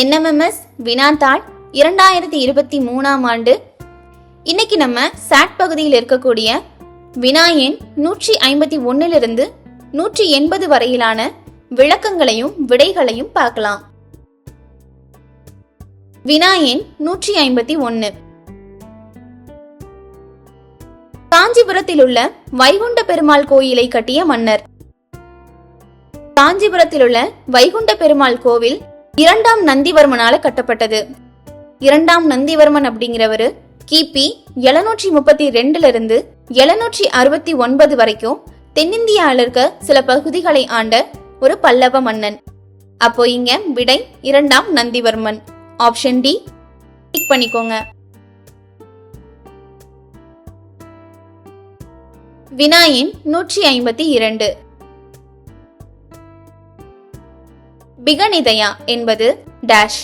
NMMS வினாத்தாள் இரண்டாயிரத்தி இருபத்தி மூணாம் ஆண்டு. இன்னைக்கு நம்ம சாட் பகுதியில் இருக்கக்கூடிய வினா எண் நூற்றி ஐம்பத்தி ஒன்னிலிருந்து நூற்றி எண்பது வரையிலான விளக்கங்களையும் விடைகளையும் பார்க்கலாம். வினா எண் நூற்றி ஐம்பத்தி ஒன்னு காஞ்சிபுரத்தில் உள்ள வைகுண்ட பெருமாள் கோயிலை கட்டிய மன்னர். காஞ்சிபுரத்தில் உள்ள வைகுண்ட பெருமாள் கோவில் இரண்டாம் நந்திவர்மனால கட்டப்பட்டது. இரண்டாம் நந்திவர்மன் அப்படிங்கிறவரு கிபி எழுநூற்றி முப்பத்தி ரெண்டுல இருந்து எழுநூற்றி அறுபத்தி ஒன்பது வரைக்கும் தென்னிந்தியாவில் இருக்க சில பகுதிகளை ஆண்ட ஒரு பல்லவ மன்னன். அப்போ இங்க விடை இரண்டாம் நந்திவர்மன். ஆப்ஷன் டி கிளிக் பண்ணிக்கோங்க. வினாயின் நூற்றி ஐம்பத்தி இரண்டு. பிகநிதயா என்பது டேஷ்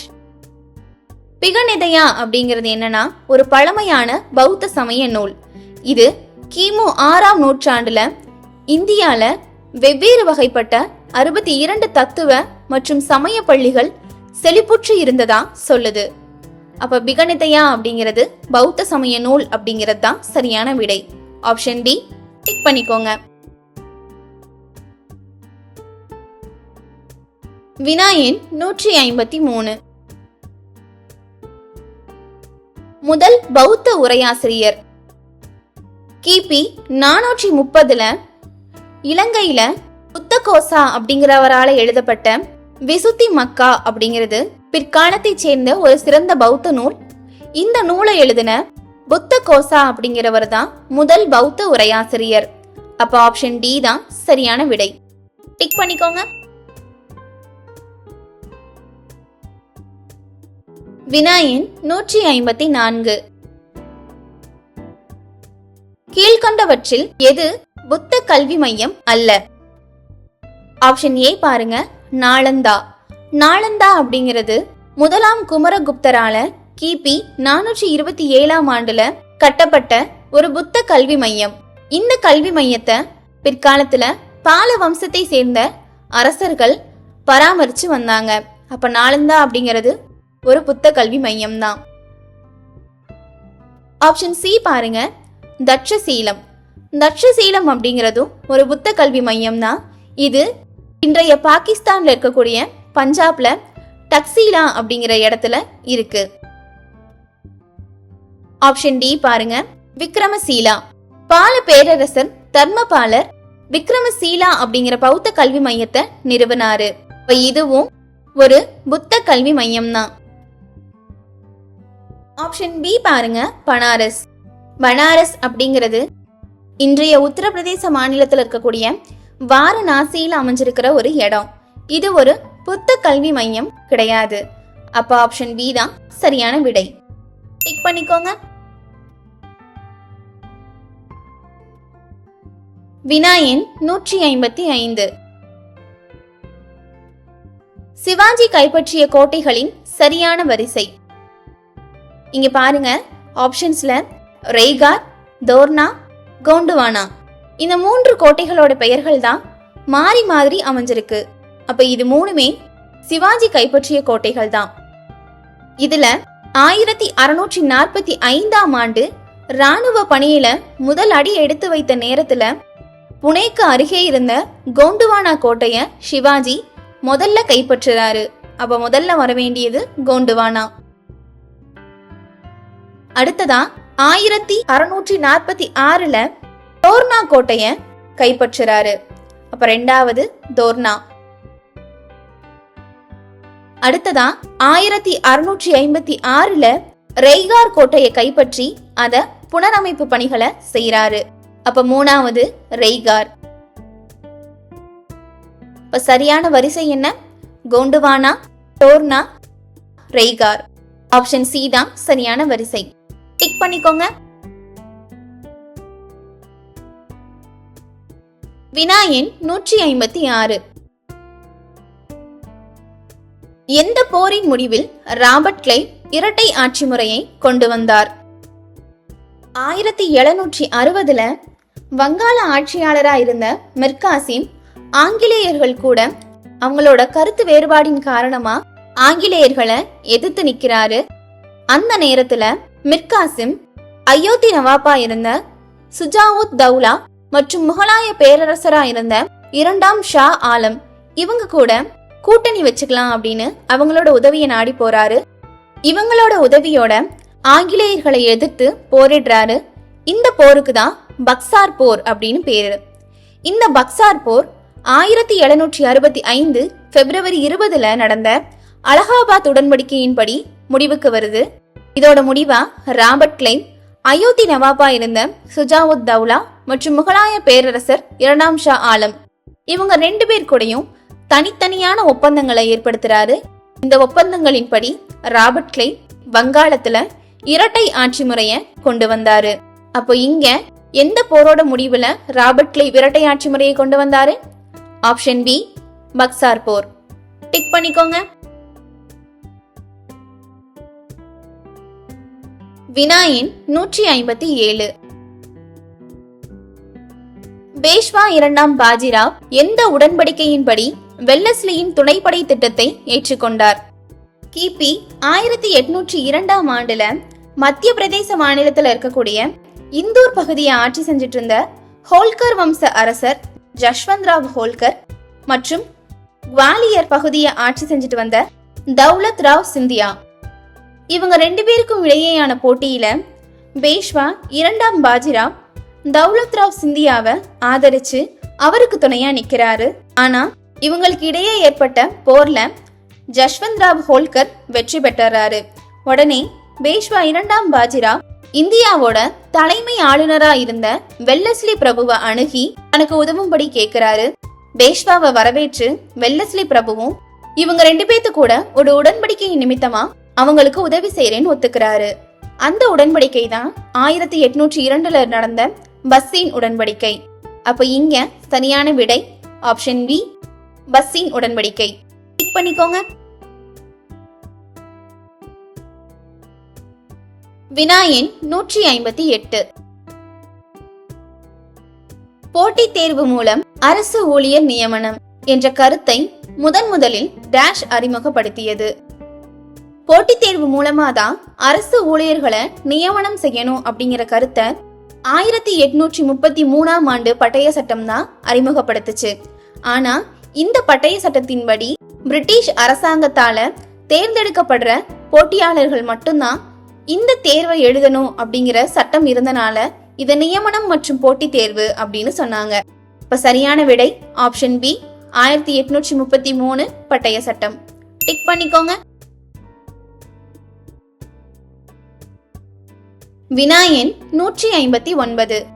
பிகநிதயா அப்படிங்கிறது என்னன்னா ஒரு பழமையான பௌத்த சமய நூல். இது கிமு ஆறாம் நூற்றாண்டுல இந்தியால வெவ்வேறு வகைப்பட்ட அறுபத்தி இரண்டு தத்துவ மற்றும் சமய பள்ளிகள் செழிப்புற்று இருந்ததா சொல்லுது. அப்ப பிகநிதயா அப்படிங்கிறது பௌத்த சமய நூல் அப்படிங்கிறது தான் சரியான விடை. ஆப்ஷன் டி டிக் பண்ணிக்கோங்க. வினாயின் நூற்றி ஐம்பத்தி மூணு. முதல் பௌத்த உரையாசிரியர். கிபி நானூற்றி முப்பதுல இலங்கையில புத்தகோசா அப்படிங்கிறவரால எழுதப்பட்ட விசுத்தி மக்கா அப்படிங்கிறது பிற்காலத்தைச் சேர்ந்த ஒரு சிறந்த பௌத்த நூல். இந்த நூலை எழுதின புத்த கோசா அப்படிங்கிறவர் தான் முதல் பௌத்த உரையாசிரியர். அப்ப ஆப்ஷன் டி தான் சரியான விடை. டிக் பண்ணிக்கோங்க. வினாயின் நூற்றி ஐம்பத்தி நான்கு. கீழ்கண்டவற்றில் எது புத்த கல்வி மையம் அல்ல? ஆப்ஷன் ஏ பாருங்க நாளந்தா. நாளந்தா அப்படிங்கிறது முதலாம் குமரகுப்தரால கிபி நானூற்றி இருபத்தி ஏழாம் ஆண்டுல கட்டப்பட்ட ஒரு புத்த கல்வி மையம். இந்த கல்வி மையத்தை பிற்காலத்துல பால வம்சத்தை சேர்ந்த அரசர்கள் பராமரிச்சு வந்தாங்க. அப்ப நாளந்தா அப்படிங்கிறது ஒரு புத்த கல்வி மையம் தான் ஆப்ஷன் சி பாருங்க. தட்சசீலம். தட்சசீலம் அப்படிங்கிறதும் ஒரு புத்த கல்வி மையம் தான் இது இன்றைய பாகிஸ்தான்ல இருக்கக்கூடிய பஞ்சாப்ல டக்ஸீலா அப்படிங்கிற இடத்துல இருக்கு. ஆப்ஷன் டி பாருங்க. விக்ரமசீலா. பால பேரரசர் தர்மபாலர் விக்ரமசீலா அப்படிங்கிற பௌத்த கல்வி மையத்தை நிறுவனாரு. இப்ப இதுவும் ஒரு புத்த கல்வி மையம் தான் ஆப்ஷன் பி பாருங்க பனாரஸ். பனாரஸ் அப்படிங்கிறது இன்றைய உத்தரப்பிரதேச மாநிலத்தில் இருக்கக்கூடிய வாரணாசியில் அமைஞ்சிருக்கிற ஒரு இடம். இது ஒரு புத்த கல்வி மையம் கிடையாது. அப்ப ஆப்ஷன் பி தான் சரியான விடை. டிக் பண்ணிக்கோங்க. வினாயின் நூற்றி ஐம்பத்தி ஐந்து. சிவாஜி கைப்பற்றிய கோட்டைகளின் சரியான வரிசை. இங்க பாருங்க ஆப்ஷன்ஸ்ல ரெய்கார் தோர்னா கோண்டுவானா. இந்த மூன்று கோட்டைகளோட பெயர்கள் தான் மாறி மாதிரி அமைஞ்சிருக்கு. அப்ப இது மூணுமே சிவாஜி கைப்பற்றிய கோட்டைகள் தான். இதுல ஆயிரத்தி அறுநூற்றி நாற்பத்தி ஐந்தாம் ஆண்டு ராணுவ பணியில முதல் அடி எடுத்து வைத்த நேரத்துல புனேக்கு அருகே இருந்த கோண்டுவானா கோட்டைய சிவாஜி முதல்ல கைப்பற்றுறாரு. அப்ப முதல்ல வர வேண்டியது கோண்டுவானா. அடுத்ததா ஆயிரத்தி அறுநூற்றி நாற்பத்தி ஆறுல தோர்னா கோட்டைய கைப்பற்றுறாரு. அப்ப ரெண்டாவது தோர்னா அடுத்ததா ஆயிரத்தி அறுநூற்றி ஐம்பத்தி ஆறுல ரெய்கார் கோட்டையை கைப்பற்றி அத புனரமைப்பு பணிகளை செய்யறாரு அப்ப மூணாவது ரெய்கார். இப்ப சரியான வரிசை என்ன? கோண்டுவானா டோர்னா ரெய்கார். ஆப்ஷன் சி தான் சரியான வரிசை. டிக் பண்ணிக்கோங்க. வினாயின் நூற்றி ஐம்பத்தி ஆறு. எந்த போரின் முடிவில் ராபர்ட் கிளை இரட்டை ஆட்சி முறையை கொண்டு வந்தார்? ஆயிரத்தி எழுநூற்றி அறுபதுல வங்காள ஆட்சியாளராக இருந்த மிர்காசிம் ஆங்கிலேயர்கள் கூட அவங்களோட கருத்து வேறுபாடின் காரணமா ஆங்கிலேயர்களை எதிர்த்து நிக்கிறாரு அந்த நேரத்துல மிர்காசிம் அயோத்தி நவாபா இருந்த சுஜாவுத் தௌலா மற்றும் முகலாய பேரரசரா இருந்த இரண்டாம் ஷா ஆலம் இவங்க கூட கூட்டணி வச்சுக்கலாம் அப்படின்னு அவங்களோட உதவியை நாடி போறாரு. இவங்களோட உதவியோட ஆங்கிலேயர்களை எதிர்த்து போரிடுறாரு. இந்த போருக்கு தான் பக்சார் போர் அப்படின்னு பேரு. இந்த பக்சார் போர் ஆயிரத்தி எழுநூற்றி அறுபத்தி ஐந்து பிப்ரவரி இருபதுல நடந்த அலகாபாத் உடன்படிக்கையின்படி முடிவுக்கு வருது. இதோட முடிவா ராபர்ட் கிளைன் அயோத்தி நவாபா இருந்த சுஜாவுத் தௌலா மற்றும் முகலாய பேரரசர் இரண்டாம் ஷா ஆலம். இவங்க ரெண்டு பேர் கூடயும் தனித்தனியான ஒப்பந்தங்களை ஏற்படுத்துறாரு. இந்த ஒப்பந்தங்களின்படி ராபர்ட் கிளை வங்காளத்துல இரட்டை ஆட்சி முறைய கொண்டு வந்தாரு. அப்போ இங்க எந்த போரோட முடிவுல ராபர்ட் கிளை இரட்டை ஆட்சி முறையை கொண்டு வந்தாரு? ஆப்ஷன் பி பக்சார் போர். டிக் பண்ணிக்கோங்க. வினாயின் நூற்றி ஐம்பத்தி ஏழு. பேஷ்வா இரண்டாம் பாஜிராவ் எந்த உடன்படிக்கையின்படி வெல்லஸ்லியின் துணைப்படை திட்டத்தை ஏற்றுக்கொண்டார்? கிபி ஆயிரத்தி எட்நூற்றி இரண்டாம் ஆண்டுல மத்திய பிரதேச மாநிலத்தில் இருக்கக்கூடிய இந்தூர் பகுதியை ஆட்சி செஞ்சிட்டு இருந்த ஹோல்கர் வம்ச அரசர் ஜஷ்வந்த் ராவ் ஹோல்கர் மற்றும் குவாலியர் பகுதியை ஆட்சி செஞ்சுட்டு வந்த தௌலத் ராவ் சிந்தியா. இவங்க ரெண்டு பேருக்கும் இடையேயான போட்டியில பேஷ்வா இரண்டாம் பாஜிராவ் தௌலத் ராவ் சிந்தியாவை ஆதரிச்சு அவருக்கு துணையா நிக்கிறாரு. ஆனா இவங்களுக்கு இடையே ஏற்பட்ட போர்ல ஜஷ்வந்த் ராவ் ஹோல்கர் வெற்றி பெற்றாரு. உடனே பேஷ்வா இரண்டாம் பாஜிராவ் இந்தியாவோட தலைமை ஆளுநரா இருந்த வெல்லஸ்லி பிரபுவை அணுகி தனக்கு உதவும்படி கேக்குறாரு. பேஷ்வாவை வரவேற்று வெல்லஸ்லி பிரபுவும் இவங்க ரெண்டு பேத்து கூட ஒரு உடன்படிக்கை நிமித்தமா அவங்களுக்கு உதவி செய்யறேன்னு ஒத்துக்கிறாரு. அந்த உடன்படிக்கை தான் ஆயிரத்தி எட்நூற்றி இரண்டுல நடந்த பஸ்ஸின் உடன்படிக்கை. அப்ப இங்க சரியான விடை ஆப்ஷன் பி பஸ்ஸின் உடன்படிக்கை. கிளிக் பண்ணிக்கோங்க. வினாயின் நூற்றி ஐம்பத்தி எட்டு. போட்டித் தேர்வு மூலம் அரசு ஊழியர் நியமனம் என்ற கருத்தை முதன் முதலில் டேஷ் அறிமுகப்படுத்தியது. போட்டித் தேர்வு மூலமா தான் அரசு ஊழியர்களை நியமனம் செய்யணும் அப்படிங்கிற கருத்தை ஆயிரத்தி எட்நூற்றி முப்பத்தி மூணாம் ஆண்டு பட்டய சட்டம் தான் அறிமுகப்படுத்துச்சு. ஆனா இந்த பட்டய சட்டத்தின்படி பிரிட்டிஷ் அரசாங்கத்தால தேர்ந்தெடுக்கப்படுற போட்டியாளர்கள் மட்டும்தான் இந்த தேர்வை எழுதணும் அப்படிங்கிற சட்டம் இருந்தனால இதை நியமனம் மற்றும் போட்டித் தேர்வு அப்படின்னு சொன்னாங்க. இப்ப சரியான விடை ஆப்ஷன் பி ஆயிரத்தி எட்நூற்றி முப்பத்தி மூணு பட்டய சட்டம். டிக் பண்ணிக்கோங்க. வினாயன் நூற்றி ஐம்பத்தி ஒன்பது.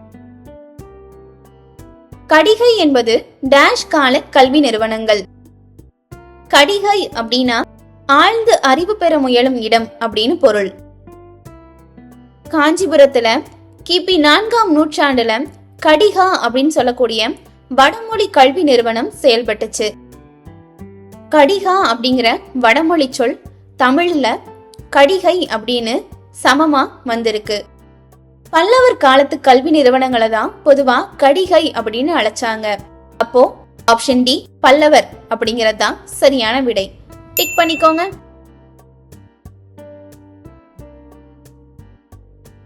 கடிகை என்பது டேஷ் கால கல்வி நிறுவனங்கள். கடிகை அப்படின்னா ஆழ்ந்து அறிவு பெற முயலும் இடம் அப்படின்னு பொருள். காஞ்சிபுரத்துல கிபி நான்காம் நூற்றாண்டுல கடிகா அப்படின்னு சொல்லக்கூடிய வடமொழி கல்வி நிறுவனம் செயல்பட்டுச்சு. கடிகா அப்படிங்கிற வடமொழி சொல் தமிழ்ல கடிகை அப்படின்னு சமமா வந்திருக்கு. பல்லவர் காலத்து கல்வி நிறுவனங்களை தான் பொதுவா கடிகை அப்படின்னு அழைச்சாங்க. அப்போ ஆப்ஷன் டி பல்லவர் அப்படிங்கிறது தான் சரியான விடை. டிக் பண்ணிக்கோங்க.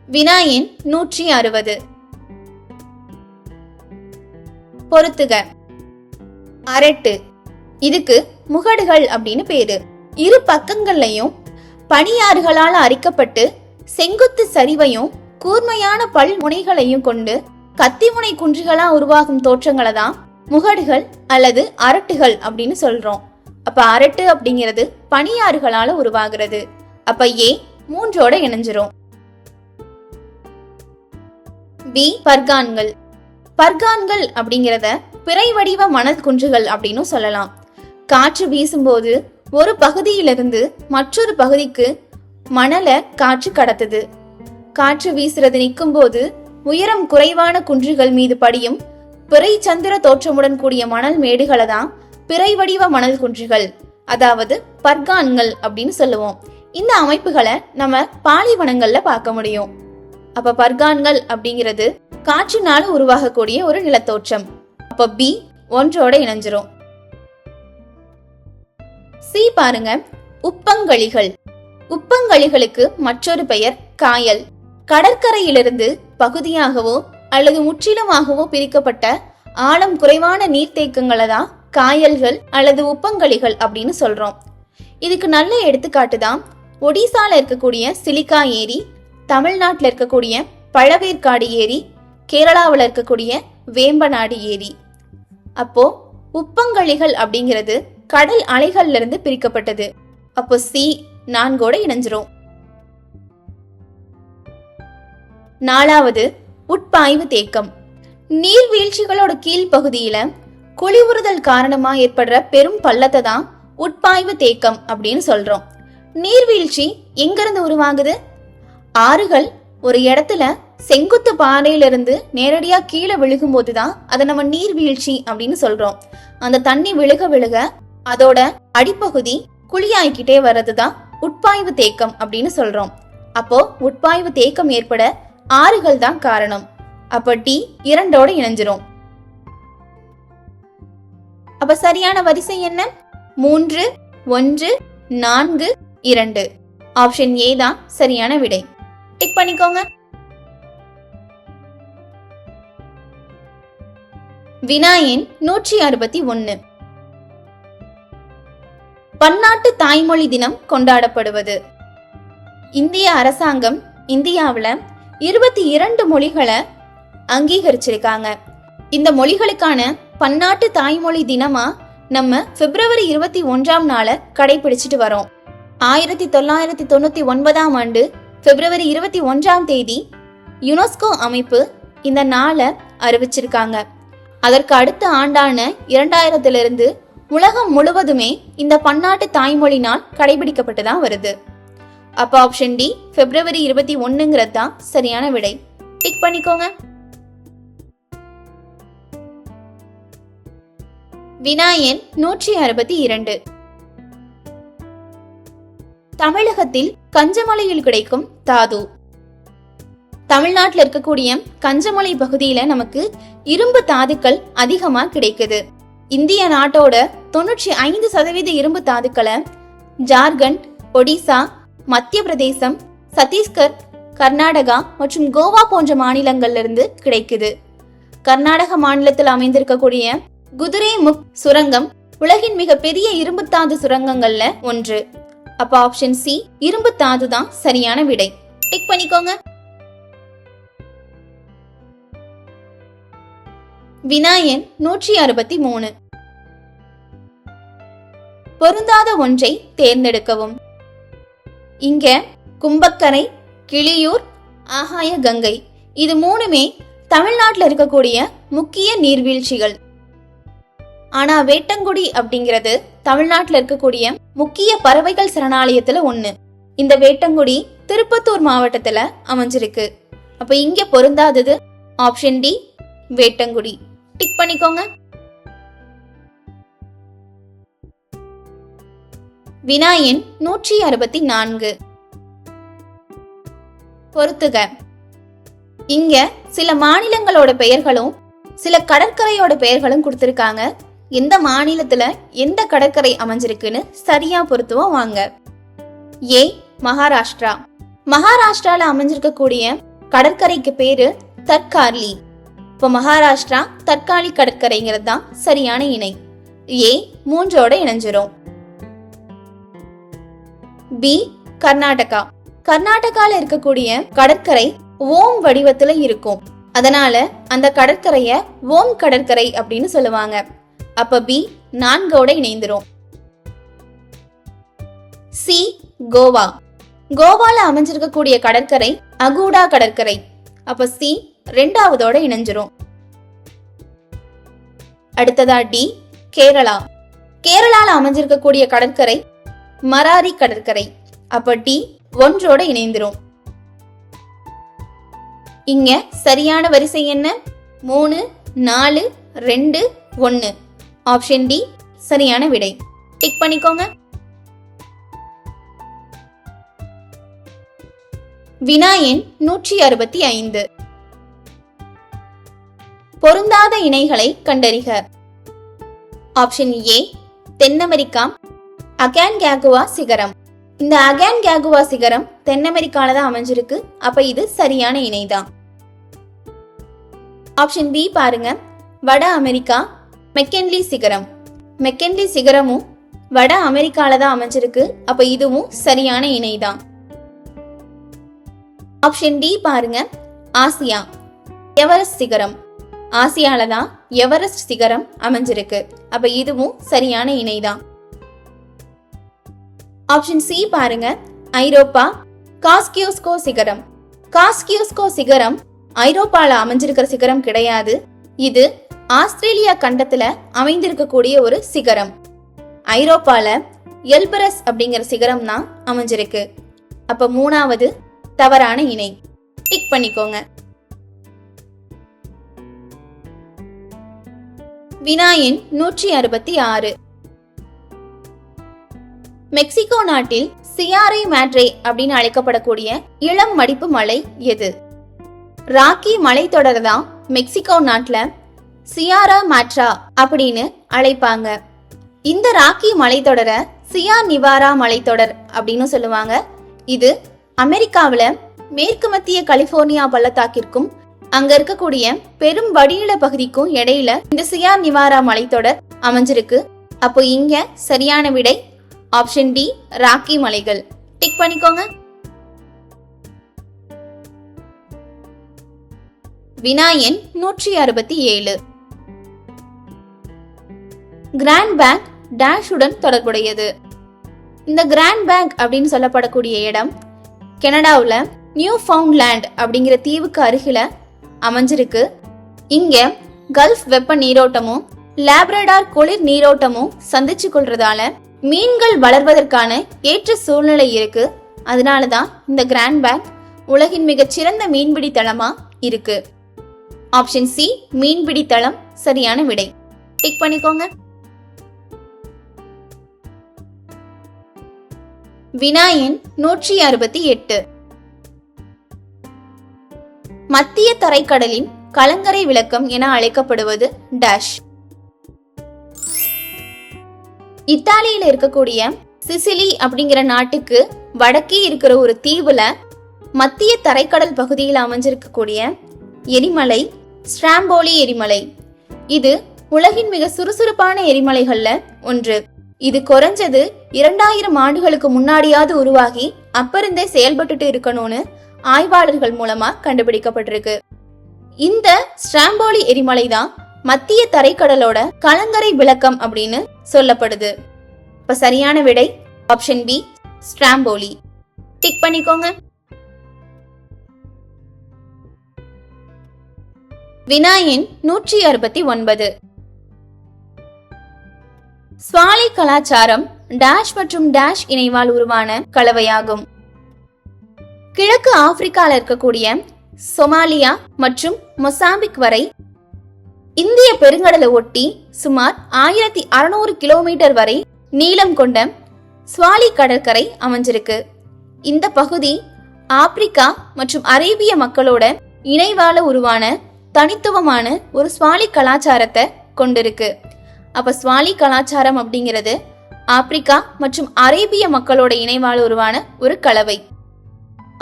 வினாயின் நூற்றி அறுபது. பொறுத்துக. அரட்டு இதுக்கு முகடுகள் அப்படின்னு பேரு. இரு பக்கங்கள்லயும் பணியாறுகளால் அரிக்கப்பட்டு செங்குத்து சரிவையும் கூர்மையான பல் முனைகளையும் கொண்டு கத்திமுனை குன்றுகளா உருவாகும் தோற்றங்களை தான் முகடுகள் அல்லது அரட்டுகள் அப்படின்னு சொல்றோம். அப்ப அரட்டு அப்படிங்கிறது பனியாறுகளால உருவாகிறது. அப்ப ஏ மூன்றோட இணைஞ்சிரும். பி பர்கான்கள். பர்கான்கள் அப்படிங்கிறத பிறை வடிவ மணல் குன்றுகள் அப்படின்னு சொல்லலாம். காற்று வீசும்போது ஒரு பகுதியிலிருந்து மற்றொரு பகுதிக்கு மணலை காற்று கடத்துது. காற்று வீசுறது நிற்கும் போது உயரம் குறைவான குன்றுகள் மீது படியும் பிறை சந்திர தோற்றமுடன் கூடிய மணல் மேடுகளை தான் பிறை வடிவ மணல் குன்றுகள் அதாவது பர்கான்கள் அப்படின்னு சொல்லுவோம். இந்த அமைப்புகளை நம்ம பாலைவனங்கள்ல பார்க்க முடியும். அப்ப பர்கான்கள் அப்படிங்கிறது காற்றினால உருவாகக்கூடிய ஒரு நிலத்தோற்றம். அப்ப பி ஒன்றோட இணைஞ்சிரும். சி பாருங்க உப்பங்களிகள் உப்பங்களிகளுக்கு மற்றொரு பெயர் காயல். கடற்கரையிலிருந்து பகுதியாகவோ அல்லது முற்றிலுமாகவோ பிரிக்கப்பட்ட ஆழம் குறைவான நீர்த்தேக்கங்களை தான் காயல்கள் அல்லது உப்பங்களிகள் அப்படின்னு சொல்றோம். இதுக்கு நல்ல எடுத்துக்காட்டு தான் ஒடிசால இருக்கக்கூடிய சிலிக்கா ஏரி தமிழ்நாட்டில் இருக்கக்கூடிய பழவேற்காடு ஏரி கேரளாவில் இருக்கக்கூடிய வேம்பநாடு ஏரி. அப்போ உப்பங்களிகள் அப்படிங்கிறது கடல் அலைகள்ல இருந்து பிரிக்கப்பட்டது. அப்போ சி நான்கோட இணைஞ்சிரும். நாலாவது உட்பாய்வு தேக்கம். நீர்வீழ்ச்சிகளோட கீழ்ப்பகுதியில குழிவுறுதல் காரணமா ஏற்படுற பெரும் பள்ளத்தை தான் உட்பாய்வு தேக்கம் அப்படின்னு சொல்றோம். நீர்வீழ்ச்சி எங்கிருந்து உருவாகுது? ஆறுகள் ஒரு இடத்துல செங்குத்து பாறையிலிருந்து நேரடியா கீழே விழுகும்போது தான் அதை நம்ம நீர்வீழ்ச்சி அப்படின்னு சொல்றோம். அந்த தண்ணி விழுக விழுக அதோட அடிப்பகுதி குழியாய்க்கிட்டே வர்றது தான் உட்பாய்வு தேக்கம் அப்படின்னு சொல்றோம். அப்போ உட்பாய்வு தேக்கம் ஏற்பட ஆறுகள் தான் காரணம். அப்ப டி இரண்டோட இணைஞ்சிரும். அப்ப சரியான வரிசை என்ன? மூன்று ஒன்று நான்கு இரண்டு. ஆப்ஷன் ஏ தான் சரியான விடை. டிக் பண்ணிக்கோங்க. வினாயின் நூற்றி அறுபத்தி ஒன்னு. பன்னாட்டு தாய்மொழி தினம் கொண்டாடப்படுவது. இந்திய அரசாங்கம் இந்தியாவில் இருபத்தி இரண்டு மொழிகளை அங்கீகரிச்சிருக்காங்க. இந்த மொழிகளுக்கான பன்னாட்டு தாய்மொழி தினமா நம்ம பிப்ரவரி இருபத்தி ஒன்றாம் நாளை கடைபிடிச்சிட்டு வரோம். ஆயிரத்தி தொள்ளாயிரத்தி தொண்ணூத்தி ஒன்பதாம் ஆண்டு பிப்ரவரி இருபத்தி ஒன்றாம் தேதி யுனெஸ்கோ அமைப்பு இந்த நாளை அறிவிச்சிருக்காங்க. அதற்கு அடுத்த ஆண்டான இரண்டாயிரத்திலிருந்து உலகம் முழுவதுமே இந்த பன்னாட்டு தாய்மொழி நாள் கடைபிடிக்கப்பட்டு தான் வருது. அப்போ ஆப்ஷன் டி பிப்ரவரி இருபத்தி ஒன்னுங்கிறது தான் சரியான விடை. டிக் பண்ணிக்கோங்க. வினாயன் நூற்றி அறுபத்தி இரண்டு. தமிழகத்தில் கஞ்சமலையில் கிடைக்கும் தாது. தமிழ்நாட்டில் இருக்கக்கூடிய கஞ்சமலை பகுதியில நமக்கு இரும்பு தாதுக்கள் அதிகமா கிடைக்குது. இந்திய நாட்டோட தொண்ணூற்றி ஐந்து சதவீத இரும்பு தாதுக்களை ஜார்க்கண்ட் ஒடிசா மத்திய பிரதேசம் சத்தீஸ்கர் கர்நாடகா மற்றும் கோவா போன்ற மாநிலங்கள்ல இருந்து கிடைக்குது. கர்நாடக மாநிலத்தில் அமைந்திருக்கக்கூடிய குதிரை முக் சுரங்கம் உலகின் மிக பெரிய இரும்பு தாது சுரங்கங்கள்ல ஒன்று. அப்ப ஆப்ஷன் சி இரும்பு தாது தான் சரியான விடை. டிக் பண்ணிக்கோங்க. வினாயன் நூற்றி அறுபத்தி மூணு. பொருந்தாத ஒன்றை தேர்ந்தெடுக்கவும். இங்க கும்பக்கரை கிளியூர் ஆகாய கங்கை இது மூணுமே தமிழ்நாட்டில் இருக்கக்கூடிய முக்கிய நீர்வீழ்ச்சிகள். ஆனா வேட்டங்குடி அப்படிங்கிறது தமிழ்நாட்டில் இருக்கக்கூடிய முக்கிய பறவைகள் சரணாலயத்துல ஒண்ணு. இந்த வேட்டங்குடி திருப்பத்தூர் மாவட்டத்துல அமைஞ்சிருக்கு. அப்ப இங்க பொருந்தாதது ஆப்ஷன் டி வேட்டங்குடி. டிக் பண்ணிக்கோங்க. வினாயன் நூற்றி அறுபத்தி நான்கு. பொறுத்துக. இங்க சில மாநிலங்களோட பெயர்களும் சில கடற்கரையோட பெயர்களும் கொடுத்திருக்காங்க. எந்த மாநிலத்துல எந்த கடற்கரை அமைஞ்சிருக்குன்னு சரியா பொருத்துவோம் வாங்க. ஏ மகாராஷ்டிரா. மகாராஷ்டிரால அமைஞ்சிருக்கக்கூடிய கடற்கரைக்கு பேரு தற்கார்லி இப்போ மகாராஷ்டிரா தற்காலி கடற்கரைங்கிறது தான் சரியான இணை. ஏ மூன்றோட இணைஞ்சிரும். பி கர்நாடகா. கர்நாடகால இருக்கக்கூடிய கடற்கரை ஓம் வடிவத்துல இருக்கும். அதனால அந்த கடற்கரைய ஓம் கடற்கரை அப்படின்னு சொல்லுவாங்க. அப்ப பி நான்கோட இணைந்துரும். சி கோவா. கோவால அமைஞ்சிருக்கக்கூடிய கடற்கரை அகூடா கடற்கரை. அப்ப சி ரெண்டாவதோட இணைஞ்சிரும். அடுத்ததா டி கேரளா. கேரளால அமைஞ்சிருக்கக்கூடிய கடற்கரை மராரி கடற்கரை. அப்ப டி ஒன்றோட இணைந்துரும். இங்க சரியான வரிசை என்ன? மூணு நாலு ரெண்டு ஒன்னு. ஆப்ஷன் டி சரியான விடை. டிக் பண்ணிக்கோங்க. வினாயன் நூற்றி அறுபத்தி ஐந்து. பொருந்தாத இணைகளை கண்டறிக. ஆப்ஷன் ஏ தென் அமெரிக்கா அகேன் கேகுவா சிகரம். இந்த அகேன் கேகுவா சிகரம் தென் அமெரிக்கால தான் அமைஞ்சிருக்கு. அப்ப இது சரியான இணைதான். ஆப்ஷன் பி பாருங்க. வட அமெரிக்கா மெக்கென்லி சிகரம். மெக்கென்லி சிகரமும் வட அமெரிக்கால தான் அமைஞ்சிருக்கு. அப்ப இதுவும் சரியான இணைதான். ஆப்ஷன் டி பாருங்க. ஆசியா எவரெஸ்ட் சிகரம். ஆசியால தான் எவரெஸ்ட் சிகரம் அமைஞ்சிருக்கு? அப்ப இதுவும் சரியான இணைதான். ஆப்ஷன் சி பாருங்க. ஐரோப்பா காஸ்கியோஸ்கோ சிகரம். காஸ்கியோஸ்கோ சிகரம் ஐரோப்பால அமைஞ்சிருக்கிற சிகரம் கிடையாது. இது ஆஸ்திரேலியா கண்டத்துல அமைந்திருக்கக்கூடிய ஒரு சிகரம். ஐரோப்பால எல்பரஸ் அப்படிங்கிற சிகரம் தான் அமைஞ்சிருக்கு. அப்ப மூணாவது தவறான இணை. டிக் பண்ணிக்கோங்க. வினாயின் நூற்றி அறுபத்தி ஆறு. மெக்சிகோ நாட்டில் சியாரை மேட்ரே அப்படின்னு அழைக்கப்படக்கூடிய இளம் மடிப்பு மலை எது? ராக்கி மலைத்தொடர் தான் மெக்சிகோ நாட்டில்? சியாரா மேட்ரா அப்படின்னு அழைப்பாங்க. இந்த ராக்கி மலைத்தொடரை சியா நிவாரா மலைத்தொடர் அப்படின்னு சொல்லுவாங்க. இது அமெரிக்காவில் மேற்கு மத்திய கலிபோர்னியா பள்ளத்தாக்கிற்கும் அங்க இருக்கக்கூடிய பெரும் வடிநில பகுதிக்கும் இடையில இந்த சியார் நிவாரா மலைத்தொடர் அமைஞ்சிருக்கு. அப்போ இங்க சரியான விடை ஆப்ஷன் டி ராக்கி மலைகள். டிக் பண்ணிக்கோங்க. வினாயன் நூற்றி அறுபத்தி ஏழு. கிராண்ட் பேங்க் டேஷுடன் தொடர்புடையது. இந்த கிராண்ட் பேங்க் அப்படின்னு சொல்லப்படக்கூடிய இடம் கனடாவில் நியூ ஃபவுண்ட்லேண்ட் அப்படிங்கிற தீவுக்கு அருகில அமைஞ்சிருக்கு. இங்க கல்ஃப் வெப்ப நீரோட்டமும் லேப்ரடார் குளிர் நீரோட்டமும் சந்திச்சு கொள்றதால மீன்கள் வளர்வதற்கான ஏற்ற சூழ்நிலை இருக்கு. அதனால தான் இந்த கிராண்ட் பேங்க் உலகின் மிகச்சிறந்த மீன்பிடி தளமா இருக்கு. ஆப்ஷன் சி மீன்பிடி தளம் சரியான விடை. டிக் பண்ணிக்கோங்க. வினாயின் நூற்றி அறுபத்தி எட்டு. மத்திய தரைக்கடலின் கலங்கரை விளக்கம் என அழைக்கப்படுவது டேஷ் இத்தாலியில இருக்கக்கூடிய சிசிலி அப்படிங்கிற நாட்டுக்கு வடக்கே இருக்கிற ஒரு தீவுல மத்திய தரைக்கடல் பகுதியில் அமைஞ்சிருக்கக்கூடிய எரிமலை ஸ்ட்ராம்போலி எரிமலை. இது உலகின் மிக சுறுசுறுப்பான எரிமலைகள்ல ஒன்று. இது குறைஞ்சது இரண்டாயிரம் ஆண்டுகளுக்கு முன்னாடியாவது உருவாகி அப்பருந்தே செயல்பட்டுட்டு இருக்கணும்னு ஆய்வாளர்கள் மூலமா கண்டுபிடிக்கப்பட்டிருக்கு. இந்த ஸ்ட்ராம்போலி எரிமலை தான் மத்திய தரைக்கடலோட கலங்கரை விளக்கம் அப்படின்னு சொல்லப்படுது. இப்ப சரியான விடை ஆப்ஷன் பி ஸ்ட்ராம்போலி. டிக் பண்ணிக்கோங்க. வினாயின் நூற்றி அறுபத்தி ஒன்பது. ஸ்வாலி கலாச்சாரம் டேஷ் மற்றும் டேஷ் இணைவால் உருவான கலவையாகும். கிழக்கு ஆப்பிரிக்கால இருக்கக்கூடிய சொமாலியா மற்றும் மொசாம்பிக் வரை இந்திய பெருங்கடலை ஒட்டி சுமார் ஆயிரத்தி அறுநூறு கிலோமீட்டர் வரை நீளம் கொண்ட ஸ்வாலி கடற்கரை அமைஞ்சிருக்கு. இந்த பகுதி ஆப்பிரிக்கா மற்றும் அரேபிய மக்களோட இணைவால உருவான தனித்துவமான ஒரு ஸ்வாலி கலாச்சாரத்தை கொண்டிருக்கு. அப்ப ஸ்வாலி கலாச்சாரம் அப்படிங்கிறது ஆப்பிரிக்கா மற்றும் அரேபிய மக்களோட இணைவால உருவான ஒரு கலவை.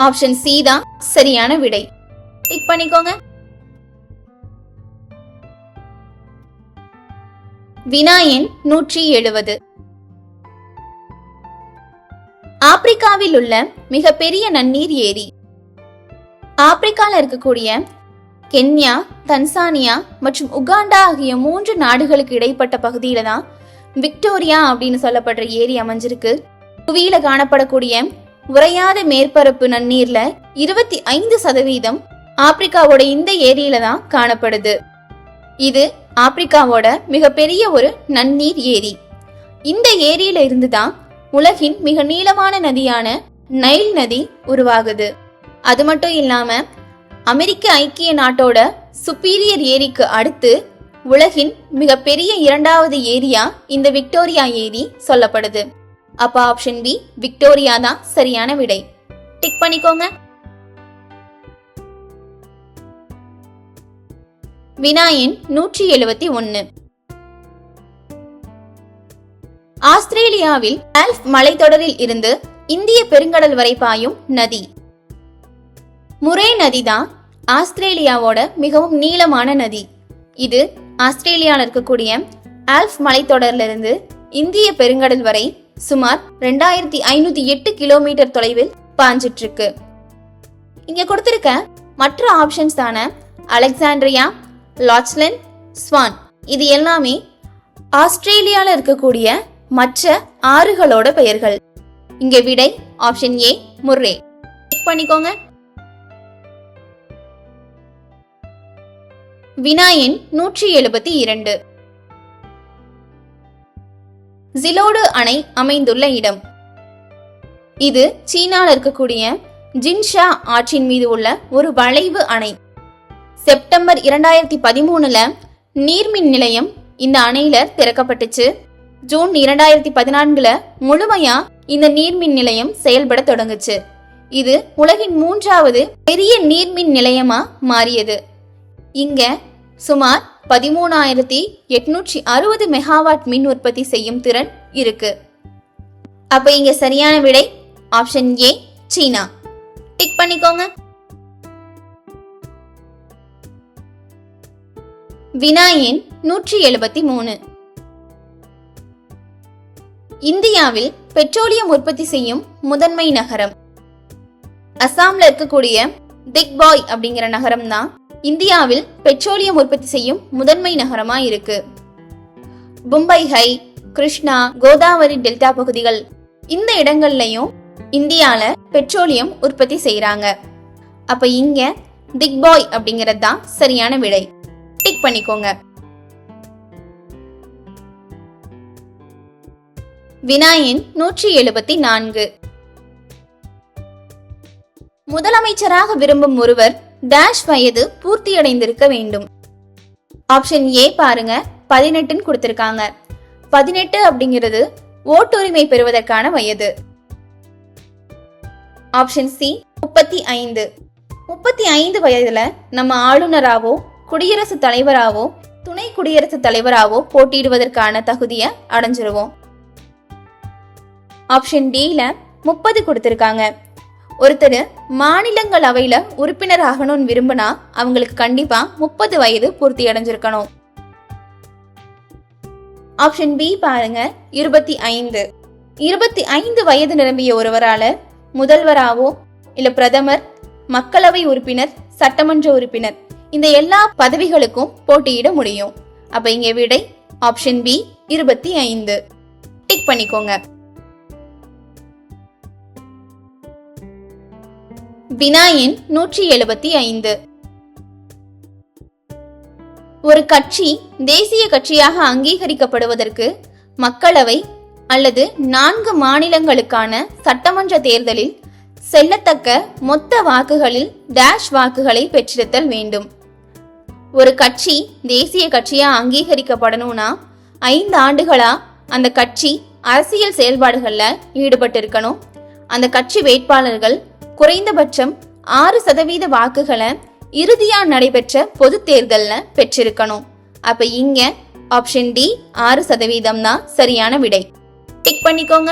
ஆப்ஷன் சி தான் சரியான விடை. டிக் பண்ணிக்கோங்க. வினாயன் நூற்றி எழுபது ஆப்பிரிக்காவில் உள்ள மிகப்பெரிய நன்னீர் ஏரி. ஆப்பிரிக்கால இருக்கக்கூடிய கென்யா தன்சானியா மற்றும் உகாண்டா ஆகிய மூன்று நாடுகளுக்கு இடைப்பட்ட பகுதியில தான் விக்டோரியா அப்படின்னு சொல்லப்படுற ஏரி அமைஞ்சிருக்கு. புவியில காணப்படக்கூடிய உறையாத மேற்பரப்பு நன்னீர்ல இருபத்தி ஐந்து சதவீதம் ஆப்பிரிக்காவோட இந்த ஏரியில தான் காணப்படுது. இது ஆப்பிரிக்காவோட மிகப்பெரிய ஒரு நன்னீர் ஏரி. இந்த ஏரியில இருந்து தான் உலகின் மிக நீளமான நதியான நைல் நதி உருவாகுது. அது மட்டும் இல்லாம அமெரிக்க ஐக்கிய நாட்டோட சுப்பீரியர் ஏரிக்கு அடுத்து உலகின் மிகப்பெரிய இரண்டாவது ஏரியா இந்த விக்டோரியா ஏரி சொல்லப்படுது. அப்ப ஆப்ஷன் பி விக்டோரியா தான் சரியான விடை. டிக் பண்ணிக்கோங்க. வினாயின் நூற்றி எழுபத்தி ஒன்னு. ஆஸ்திரேலியாவில் ஆல்ப் மலைத்தொடரில் இருந்து இந்திய பெருங்கடல் வரை பாயும் நதி. முரே நதி தான் ஆஸ்திரேலியாவோட மிகவும் நீளமான நதி. இது ஆஸ்திரேலியாவில் இருக்கக்கூடிய ஆல்ப் மலைத்தொடரிலிருந்து இந்திய பெருங்கடல் வரை சுமார் ரெண்டாயிரத்தி ஐநூத்தி எட்டு கிலோமீட்டர் தொலைவில் பாஞ்சிட்டு இருக்கு இங்க கொடுத்திருக்க மற்ற ஆப்ஷன்ஸ் தான அலெக்சாண்ட்ரியா லாச்லன் ஸ்வான் இது எல்லாமே ஆஸ்திரேலியால இருக்கக்கூடிய மற்ற ஆறுகளோட பெயர்கள். இங்க விடை ஆப்ஷன் ஏ முர்ரே. பண்ணிக்கோங்க. வினாயின் நூற்றி எழுபத்தி இரண்டு. ஜிலோடு அணை அமைந்துள்ள இடம். இது சீனாவில் இருக்கக்கூடிய ஜின்ஷா ஆற்றின் மீது உள்ள ஒரு வளைவு அணை. செப்டம்பர் இரண்டாயிரத்தி பதிமூணுல நீர்மின் நிலையம் இந்த அணையில திறக்கப்பட்டுச்சு. ஜூன் இரண்டாயிரத்தி பதினான்குல முழுமையா இந்த நீர்மின் நிலையம் செயல்பட தொடங்குச்சு. இது உலகின் மூன்றாவது பெரிய நீர்மின் நிலையமா மாறியது. இங்க சுமார் பதிமூணாயிரத்தி எட்நூற்றி அறுபது மெகாவாட் மின் உற்பத்தி செய்யும் திறன் இருக்கு. அப்ப இங்க சரியான விடை ஆப்ஷன் ஏ சீனா. டிக் பண்ணிக்கோங்க. வினா எண் நூற்றி எழுபத்தி மூணு. இந்தியாவில் பெட்ரோலியம் உற்பத்தி செய்யும் முதன்மை நகரம். அசாம்ல இருக்கக்கூடிய திக்பாய் அப்படிங்கிற நகரம் தான் இந்தியாவில் பெட்ரோலியம் உற்பத்தி செய்யும் முதன்மை நகரமா இருக்கு மும்பை ஹை கிருஷ்ணா கோதாவரி டெல்டா பகுதிகள் இந்த இடங்கள்லயும் இந்தியால பெட்ரோலியம் உற்பத்தி செய்யறாங்க அப்ப இங்க திக்பாய் அப்படிங்கிறது தான் சரியான விடை. டிக் பண்ணிக்கோங்க. வினாயின் நூற்றி எழுபத்தி நான்கு. முதலமைச்சராக விரும்பும் ஒருவர் டேஷ் வயது பூர்த்தியடைந்திருக்க வேண்டும். ஆப்ஷன் ஏ பாருங்க பதினெட்டுன்னு கொடுத்திருக்காங்க. பதினெட்டு அப்படிங்கிறது ஓட்டுரிமை பெறுவதற்கான வயது. ஆப்ஷன் சி முப்பத்தி ஐந்து. முப்பத்தி ஐந்து வயதுல நம்ம ஆளுநராவோ குடியரசுத் தலைவராவோ துணை குடியரசுத் தலைவராவோ போட்டியிடுவதற்கான தகுதியை அடைஞ்சிருவோம். ஆப்ஷன் டில முப்பது கொடுத்திருக்காங்க. ஒருத்தர் மாநிலங்களவையில உறுப்பினர் ஆகணும்னு விரும்பினா அவங்களுக்கு கண்டிப்பா முப்பது வயது பூர்த்தி அடைஞ்சிருக்கணும். ஆப்ஷன் பி பாருங்க இருபத்தி ஐந்து. இருபத்தி ஐந்து வயது நிரம்பிய ஒருவரால முதல்வராவோ இல்ல பிரதமர் மக்களவை உறுப்பினர் சட்டமன்ற உறுப்பினர் இந்த எல்லா பதவிகளுக்கும் போட்டியிட முடியும். அப்ப இங்க விடை ஆப்ஷன் பி இருபத்தி ஐந்து. டிக் பண்ணிக்கோங்க. வினா எண் நூற்றி எழுபத்தி ஐந்து. ஒரு கட்சி தேசிய கட்சியாக அங்கீகரிக்கப்படுவதற்கு மக்களவை அல்லது நான்கு மாநிலங்களுக்கான சட்டமன்ற தேர்தலில் செல்லத்தக்க மொத்த வாக்குகளில் டேஷ் வாக்குகளை பெற்றிருத்தல் வேண்டும். ஒரு கட்சி தேசிய கட்சியா அங்கீகரிக்கப்படணும்னா ஐந்து ஆண்டுகளா அந்த கட்சி அரசியல் செயல்பாடுகளில் ஈடுபட்டிருக்கணும். அந்த கட்சி வேட்பாளர்கள் குறைந்தபட்சம் ஆறு சதவீத வாக்குகளை இறுதியா நடைபெற்ற பொது தேர்தல்ல பெற்றிருக்கணும். அப்ப இங்க ஆப்ஷன் டி ஆறு சதவீதம் தான் சரியான விடை. டிக் பண்ணிக்கோங்க.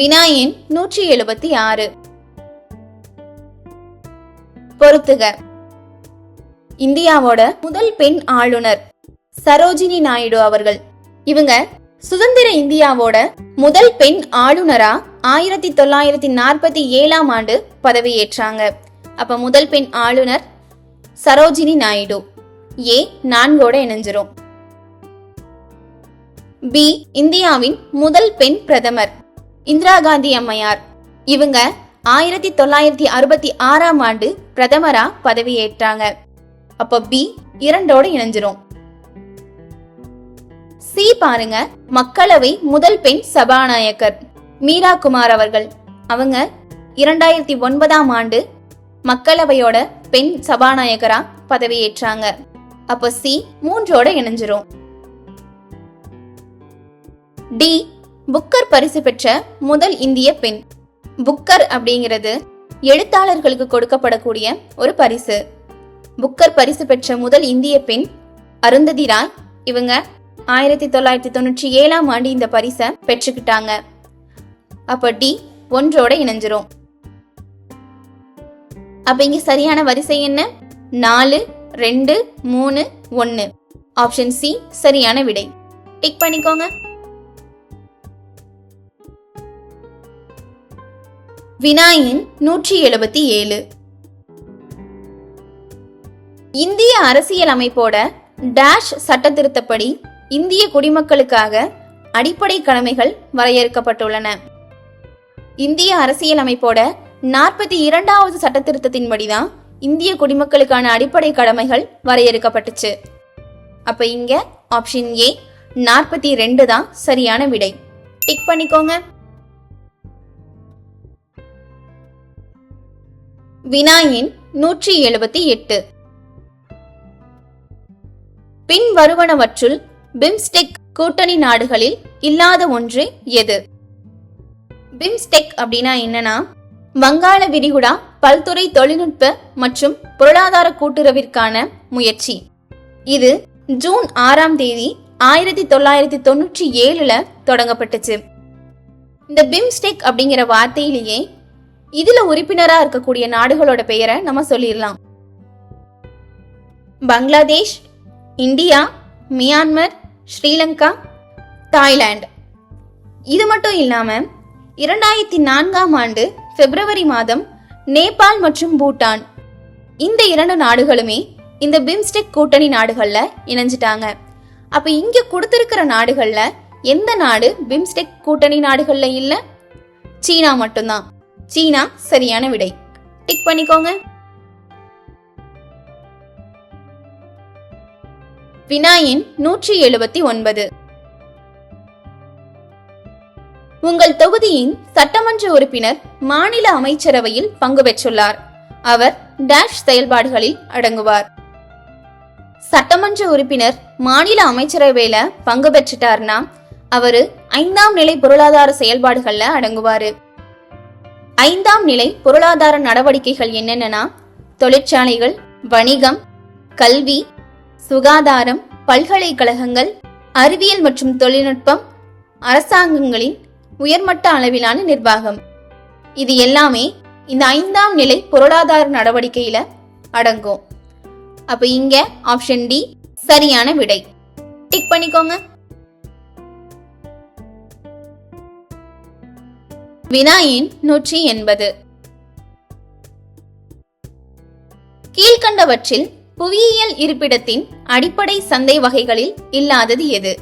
வினாயின் நூற்றி எழுபத்தி ஆறு. பொறுத்துக. இந்தியாவோட முதல் பெண் ஆளுநர் சரோஜினி நாயுடு அவர்கள். இவங்க சுதந்திர இந்தியாவோட முதல் பெண் ஆளுநரா ஆயிரத்தி தொள்ளாயிரத்தி நாற்பத்தி ஏழாம் ஆண்டு பதவியேற்றாங்க. அப்ப முதல் பெண் ஆளுநர் சரோஜினி நாயுடு. ஏ நான்கோட இணைஞ்சிரும். பி இந்தியாவின் முதல் பெண் பிரதமர் இந்திரா காந்தி அம்மையார். இவங்க ஆயிரத்தி தொள்ளாயிரத்தி அறுபத்தி ஆறாம் ஆண்டு பிரதமரா பதவியேற்றாங்க. அப்ப பி இரண்டோட இணைஞ்சிரும். சி பாருங்க மக்களவை முதல் பெண் சபாநாயகர். மீரா குமார் அவர்கள். அவங்க இரண்டாயிரத்தி ஒன்பதாம் ஆண்டு மக்களவையோட பெண் சபாநாயகரா பதவியேற்றாங்க. அப்ப சி மூன்றோட இணைஞ்சிரும். டி புக்கர் பரிசு பெற்ற முதல் இந்திய பெண். புக்கர் அப்படிங்கிறது எழுத்தாளர்களுக்கு கொடுக்கப்படக்கூடிய ஒரு பரிசு. புக்கர் பரிசு பெற்ற முதல் இந்திய பெண் அருந்ததி ராய். இவங்க ஆயிரத்தி தொள்ளாயிரத்தி தொண்ணூற்றி ஏழாம் ஆண்டு இந்த பரிசை பெற்றுக்கிட்டாங்க. அப்ப டி ஒன்றோட இணைஞ்சிரும். அப்ப இங்க சரியான வரிசை என்ன? நாலு ரெண்டு மூணு ஒன்னு. ஆப்ஷன் சி சரியான விடை. டிக் பண்ணிக்கோங்க. வினாயின் நூற்றி எழுபத்தி ஏழு. இந்திய அரசியல் அமைப்போட டேஷ் சட்ட திருத்தப்படி இந்திய குடிமக்களுக்காக அடிப்படை கடமைகள் வரையறுக்கப்பட்டுள்ளன. இந்திய அரசியலமைப்போட நாற்பத்தி இரண்டாவது சட்ட திருத்தத்தின்படிதான் இந்திய குடிமக்களுக்கான அடிப்படை கடமைகள் வரையறுக்கப்பட்டுச்சு. அப்ப இங்க ஆப்ஷன் ஏ நாற்பத்தி ரெண்டு தான் சரியான விடை. டிக் பண்ணிக்கோங்க. வினாயின் நூற்றி எழுபத்தி எட்டு. பின் வருவனவற்றுள் பிம்ஸ்டெக் கூட்டணி நாடுகளில் இல்லாத ஒன்று எது? பிம்ஸ்டெக் அப்படின்னா என்னன்னா வங்காள விரிகுடா பல்துறை தொழில்நுட்ப மற்றும் பொருளாதார கூட்டுறவிற்கான முயற்சி. இது ஜூன் ஆறாம் தேதி ஆயிரத்தி தொள்ளாயிரத்தி தொண்ணூற்றி ஏழுல தொடங்கப்பட்டுச்சு. இந்த பிம்ஸ்டெக் அப்படிங்கிற வார்த்தையிலேயே இதுல உறுப்பினரா இருக்கக்கூடிய நாடுகளோட பெயரை நம்ம சொல்லிடலாம். Bangladesh India Myanmar Sri Lanka Thailand. இது மட்டும் இல்லாம இரண்டாயிரத்தி நான்காம் ஆண்டு பிப்ரவரி மாதம் நேபாள் மற்றும் பூட்டான். இந்த இரண்டு நாடுகளுமே இந்த பிம்ஸ்டெக் கூட்டணி நாடுகள்ல இணைஞ்சிட்டாங்க. அப்ப இங்க கொடுத்திருக்கிற நாடுகள்ல எந்த நாடு பிம்ஸ்டெக் கூட்டணி நாடுகள்ல இல்ல? சீனா மட்டும்தான். சீனா சரியான விடை. டிக் பண்ணிக்கோங்க. வினாயின் நூற்றி எழுபத்தி ஒன்பது. உங்கள் தொகுதியின் சட்டமன்ற உறுப்பினர் மாநில அமைச்சரவையில் பங்கு பெற்றுள்ளார். அவர் டேஷ் செயல்பாடுகளில் அடங்குவார். சட்டமன்ற உறுப்பினர் மாநில அமைச்சரவையில பங்கு பெற்றுட்டார்னா அவரு ஐந்தாம் நிலை பொருளாதார செயல்பாடுகள்ல அடங்குவாரு. ஐந்தாம் நிலை பொருளாதார நடவடிக்கைகள் என்னென்னா தொழிற்சாலைகள் வணிகம் கல்வி சுகாதாரம் பல்கலைக்கழகங்கள் அறிவியல் மற்றும் தொழில்நுட்பம் அரசாங்கங்களின் உயர்மட்ட அளவிலான நிர்வாகம். இது எல்லாமே இந்த ஐந்தாம் நிலை பொருளாதார நடவடிக்கையில அடங்கும். அப்ப இங்க ஆப்ஷன் டி சரியான விடை. டிக் பண்ணிக்கோங்க. வினாயின் நூற்றி எண்பது. கீழ்கண்டவற்றில் புவியியல் இருப்பிடத்தின் அடிப்படை சந்தை வகைகளில் இல்லாதது எது?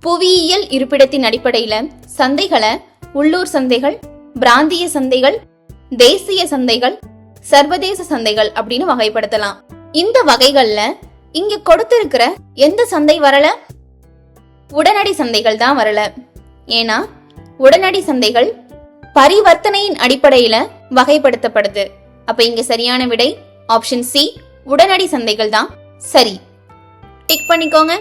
புவியியல் இருப்பிடத்தின் அடிப்படையில சந்தைகளை உள்ளூர் சந்தைகள் பிராந்திய சந்தைகள் தேசிய சந்தைகள் சர்வதேச சந்தைகள் அப்படின்னு வகைப்படுத்தலாம். இந்த வகைகள்ல இங்க கொடுத்திருக்கிற எந்த சந்தை வரல? உடனடி சந்தைகள் தான் வரல. ஏன்னா உடனடி சந்தைகள் பரிவர்த்தனையின் அடிப்படையில வகைப்படுத்தப்படுது. அப்ப இங்க சரியான விடை ஆப்ஷன் சி உடனடி சந்தைகள் தான் சரி டிக் பண்ணிக்கோங்க.